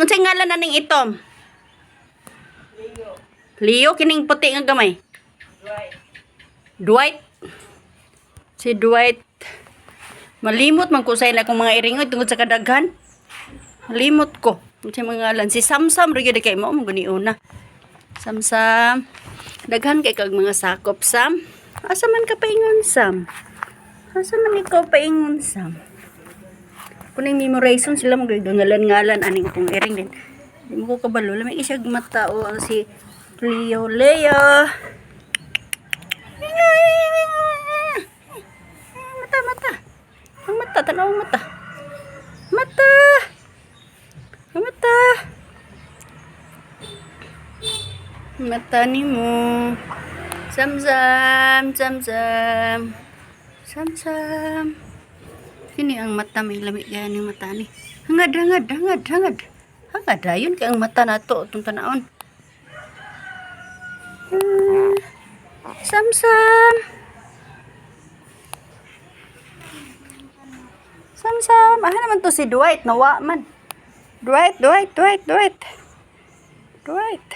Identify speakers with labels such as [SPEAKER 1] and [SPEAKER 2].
[SPEAKER 1] unsay ngalan na ning itom? Leo kining puti nga gamay. Dwight. Si Dwight. Malimot man ko sa ila kung mga iringoy tungod sa kadaghan. Malimot ko. Unsay mga ngalan si Samsam ri gyud kay mo mo guni una. Samsam. Daghan kay kag mga sakop Sam. Asa man ka paingon Sam? Asa man ikaw paingon Sam? Kuning memorization sila mo ngalan-ngalan aning akong iring din. Di mo ko kabalo. Lamig isya mata o ang si Leo Leo. Mata mata. Ang mata tanaw mata. Mata. Ang mata. Mata ni mo. Samsam, samsam. Samsam. Kini ang mata may lamig gani ang mata ni. Hangad, hangad, hangad, hangad. Hangad ayon kay ang mata nato itong tanaon. Hmm. Samsam. Samsam. Ah naman to si Dwight. Nawa man. Dwight, Dwight, Dwight, Dwight. Dwight.